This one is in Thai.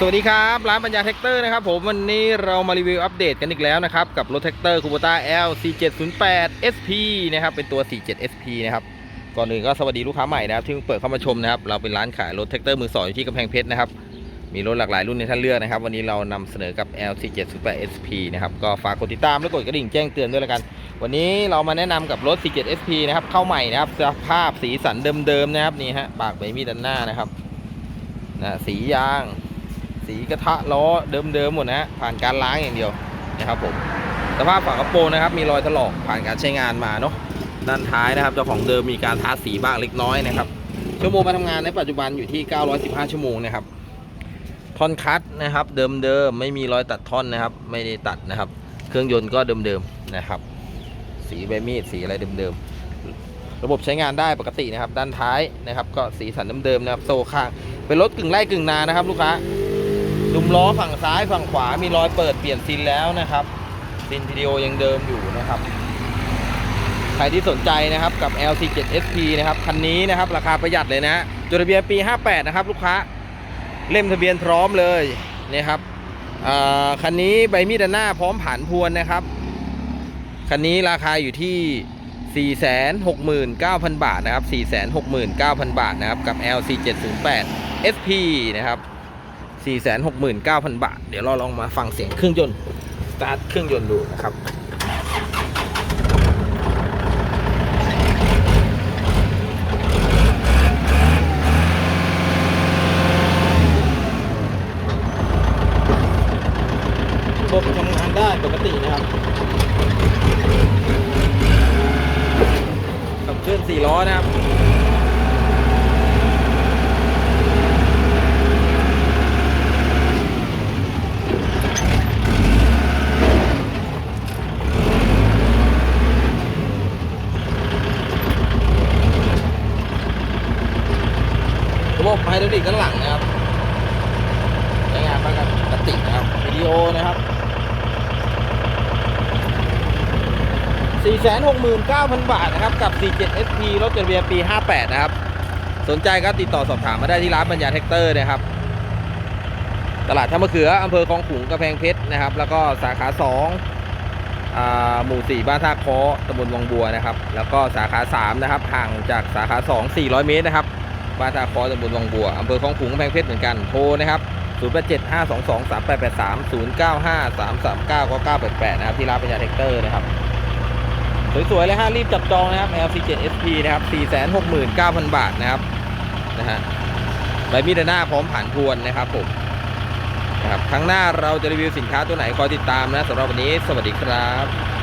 สวัสดีครับ ร้านปัญญาแท็กเตอร์นะครับผมวันนี้เรามารีวิวอัปเดตกันอีกแล้วนะครับ กับรถแท็กเตอร์คูโบต้า L 4708 SP นะครับ เป็นตัว 47 SP นะครับ ก่อนอื่นก็สวัสดีลูกค้าใหม่นะครับที่เพิ่งเปิดเข้ามาชมนะครับ เราเป็นร้านขายรถแท็กเตอร์มือสองอยู่ที่กำแพงเพชรนะครับ มีรถหลากหลายรุ่นในท่านเลือกนะครับ วันนี้เรานำเสนอกับ L 4708 SP นะครับก็ฝากกดติดตามและกดกระดิ่งแจ้งเตือนด้วยละกัน วันนี้เรามาแนะนำกับรถ 47 SP นะครับเข้าใหม่นะครับสภาพสีสันเดิมๆนะครับนี่ฮะปากใบมีดด้านหน้านะครับนะสียาง สีกระทะล้อเดิมๆหมดนะฮะผ่านการล้างอย่างเดียวนะครับผมสภาพฝากระโปรงนะครับ มีรอยถลอกผ่านการใช้งานมาเนาะด้านท้ายนะครับเจ้าของเดิมมีการทาสีบ้างเล็กน้อยนะครับชั่วโมงกาทำงานในปัจจุบันอยู่ที่ 915 ชั่วโมงนะครับท่อนคัดนะครับเดิมๆไม่มีรอยตัดท่อนนะครับ ไม่ได้ตัดนะครับ เครื่องยนต์ก็เดิมๆนะครับ สีใบมีดสีอะไรเดิมๆระบบใช้งานได้ปกตินะครับ ด้านท้ายนะครับ ก็สีสันเดิมๆนะครับโซ่ข้างเป็นรถกึ่งไร่กึ่งนานะครับ ลูกค้า ดุมล้อฝั่งซ้ายฝั่งขวามีรอยเปิดเปลี่ยนซินแล้วนะครับซินพีดีโอยังเดิมอยู่นะครับ ใครที่สนใจนะครับกับ LC7 SP นะครับคันนี้นะครับ ราคาประหยัดเลยนะจดทะเบียนปี 58 นะครับ ลูกค้าเล่มทะเบียนพร้อมเลยนะครับคันนี้ใบมีดด้านหน้าพร้อมผ่านพวนนะครับคันนี้ราคาอยู่ที่ 469,000 บาทนะครับ 469,000 บาทนะครับ กับ LC708 SP นะครับ 469,000 บาท เดี๋ยวเราลองมาฟังเสียงเครื่องยนต์สตาร์ทเครื่องยนต์ดูนะครับระบบทำงานได้ปกตินะครับขับเคลื่อน4ล้อนะครับ ไฮดรอลิกด้านหลังนะครับใช้งานปกตินะครับวิดีโอนะครับ 469,000 บาทนะครับ กับ 47 SP รถจดทะเบียนปี 58 นะครับ สนใจก็ติดต่อสอบถามมาได้ที่ร้านปัญญาแท็กเตอร์นะครับ ตลาดท่ามะเขืออำเภอคลองขุงกระแพงเพชรนะครับ แล้วก็สาขา 2หมู่ 4 บ้านท่าคาะตำบลวังบัวนะครับ แล้วก็สาขา 3 นะครับ ห่างจากสาขา 2 400 เมตรนะครับ บ้านท่าคอตำบลวังบัวอำเภอคลองขุงกำแพงเพชรเหมือนกันโทรนะครับ0 8 7 5 2 2 3 8 8 3 0 9 5 3 3 9 9 9 8 8 นะครับที่ร้านปัญญาแท็กเตอร์นะครับ สวยๆเลยฮะรีบจับจองนะครับ LC7 SP นะครับ 469,000 บาทนะครับนะฮะใบมีดด้านหน้าพร้อมผ่านพวนนะครับผมนะครับครั้งหน้าเราจะรีวิวสินค้าตัวไหนคอยติดตามนะสำหรับวันนี้ สวัสดีครับ